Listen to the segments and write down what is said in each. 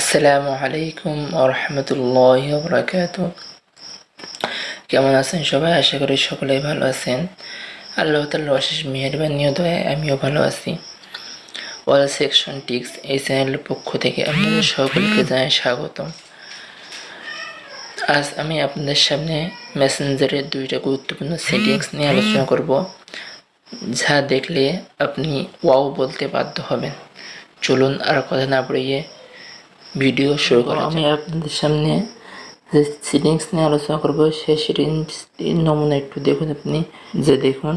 আসসালামু আলাইকুম রহমতুল্লাহ বরাকাত কেমন আছেন সবাই? আশা করি সকলেই ভালো আছেন। আল্লাহ তাল্লাহ অশেষ মেহরবানিও দয়া আমিও ভালো আছি। ওয়াল সেকশন টিক্স এই চ্যানেলের পক্ষ থেকে আপনাদের সকলকে জানাই স্বাগতম। আজ আমি আপনাদের সামনে মেসেঞ্জারের দুইটা গুরুত্বপূর্ণ সেটিংস নিয়ে আলোচনা করব, যা দেখলে আপনি ওয়াও বলতে বাধ্য হবেন। চলুন আর কথা না বাড়িয়ে ভিডিও শুরু করা আমি আপনাদের সামনে যে সেটিংস নিয়ে আলোচনা করব সেই সেটিংসটির নমুনা একটু দেখুন আপনি। যে দেখুন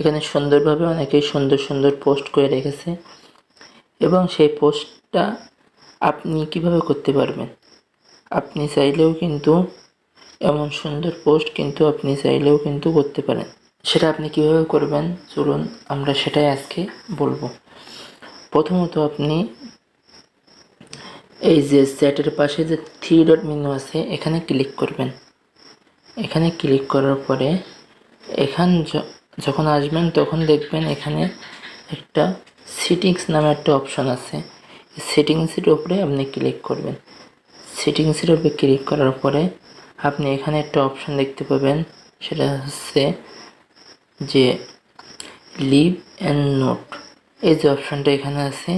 এখানে সুন্দরভাবে অনেকেই সুন্দর সুন্দর পোস্ট করে রেখেছে এবং সেই পোস্টটা আপনি কীভাবে করতে পারবেন? আপনি চাইলেও কিন্তু এমন সুন্দর পোস্ট কিন্তু আপনি চাইলেও কিন্তু করতে পারেন। সেটা আপনি কীভাবে করবেন? চলুন আমরা সেটাই আজকে বলব। প্রথমত আপনি এই যে চ্যাটের পাশে যে থ্রি ডট মেনু আছে, এখানে ক্লিক করবেন। এখানে ক্লিক করার পরে এখান যখন আসবেন, তখন দেখবেন এখানে একটা সেটিংস নামে একটা অপশন আছে। সেটিংসের উপরে আপনি ক্লিক করবেন। সেটিংসের উপরে ক্লিক করার পরে আপনি এখানে একটা অপশন দেখতে পাবেন। সেটা হচ্ছে যে লিভ অ্যান্ড নোট এই যে অপশনটা এখানে আছে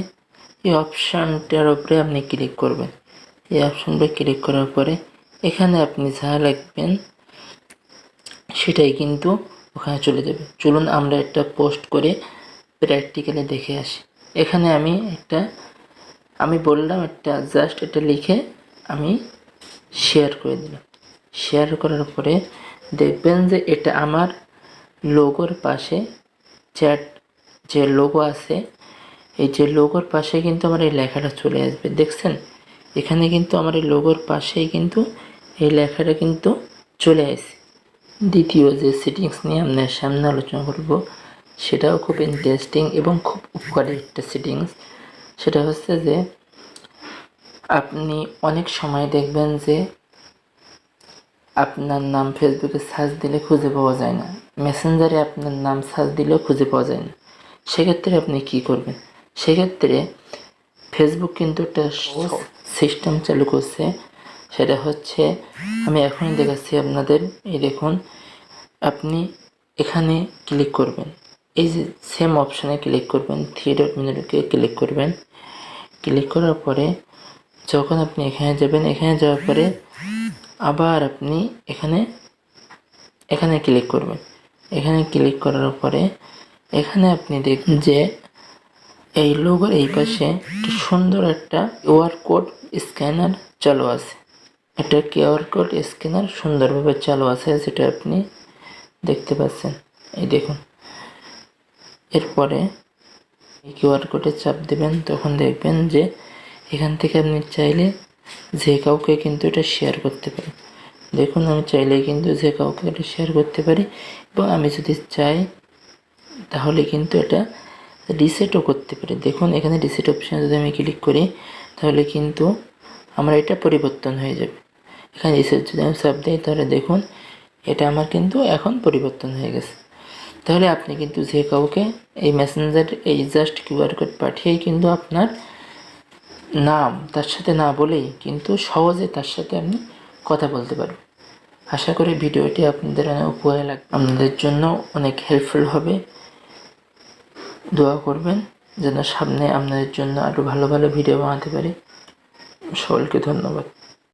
এই অপশানটার উপরে আপনি ক্লিক করবেন। এই অপশানটা ক্লিক করার পরে এখানে আপনি যা লিখবেন, সেটাই কিন্তু ওখানে চলে যাবে। চলুন আমরা একটা পোস্ট করে প্র্যাকটিক্যালে দেখে আসি। এখানে আমি একটা, আমি বললাম একটা জাস্ট এটা লিখে আমি শেয়ার করে দিলাম। শেয়ার করার পরে দেখবেন যে এটা আমার লোগোর পাশে চ্যাট যে লোগো আছে এই যে লোগোর পাশে কিন্তু আমার এই লেখাটা চলে আসবে, দেখছেন? এখানে কিন্তু আমার এই লোগোর পাশেই কিন্তু এই লেখাটা কিন্তু চলে আসে। দ্বিতীয় যে সেটিংস নিয়ে আপনার সামনে আলোচনা করব, সেটাও খুব ইন্টারেস্টিং এবং খুব উপকারী একটা সেটিংস সেটা হচ্ছে যে, আপনি অনেক সময় দেখবেন যে, আপনার নাম ফেসবুকে সার্চ দিলে খুঁজে পাওয়া যায় না। মেসেঞ্জারে আপনার নাম সার্চ দিলেও খুঁজে পাওয়া যায় না। সেক্ষেত্রে আপনি কি করবেন? সেক্ষেত্রে ফেসবুক কিন্তু একটা সিস্টেম চালু করছে। সেটা হচ্ছে আমি এখনই দেখাচ্ছি আপনাদের। এই দেখুন আপনি এখানে ক্লিক করবেন। এই যে সেম অপশানে ক্লিক করবেন থ্রি ডট মেনুকে ক্লিক করবেন। ক্লিক করার পরে যখন আপনি এখানে যাবেন এখানে যাওয়ার পরে আবার আপনি এখানে এখানে ক্লিক করবেন। এখানে ক্লিক করার পরে এখানে আপনি দেখবেন যে এই লোগোর এই পাশে একটা সুন্দর একটা কিউআর কোড স্ক্যানার চালু আছে। একটা কিউআর কোড স্ক্যানার সুন্দরভাবে চালু আছে, যেটা আপনি দেখতে পাচ্ছেন। এই দেখুন। এরপরে এই কিউআর কোডে চাপ দেবেন, তখন দেখবেন যে এখান থেকে আপনি চাইলে যে কাউকে কিন্তু এটা শেয়ার করতে পারেন। দেখুন, আমি চাইলে কিন্তু যে কাউকে এটা শেয়ার করতে পারি এবং আমি যদি চাই, তাহলে কিন্তু এটা রিসেটও করতে পারি। দেখুন, এখানে রিসেট অপশানে যদি আমি ক্লিক করি, তাহলে কিন্তু আমার এটা পরিবর্তন হয়ে যাবে। এখানে রিসেট যদি আমি চাপ দিই, তাহলে দেখুন, এটা আমার কিন্তু এখন পরিবর্তন হয়ে গেছে। তাহলে আপনি কিন্তু যে কাউকে এই মেসেঞ্জার এই জাস্ট কিউআর কোড পাঠিয়েই কিন্তু আপনার নাম, তার সাথে না বলেই কিন্তু সহজে তার সাথে আপনি কথা বলতে পারবেন। আশা করি ভিডিওটি আপনাদের অনেক উপকারে লাগবে আপনাদের জন্য অনেক হেল্পফুল হবে। দোয়া করবেন যেন সামনে আপনাদের জন্য আরও ভালো ভালো ভিডিও বানাতে পারি। সকলকে ধন্যবাদ।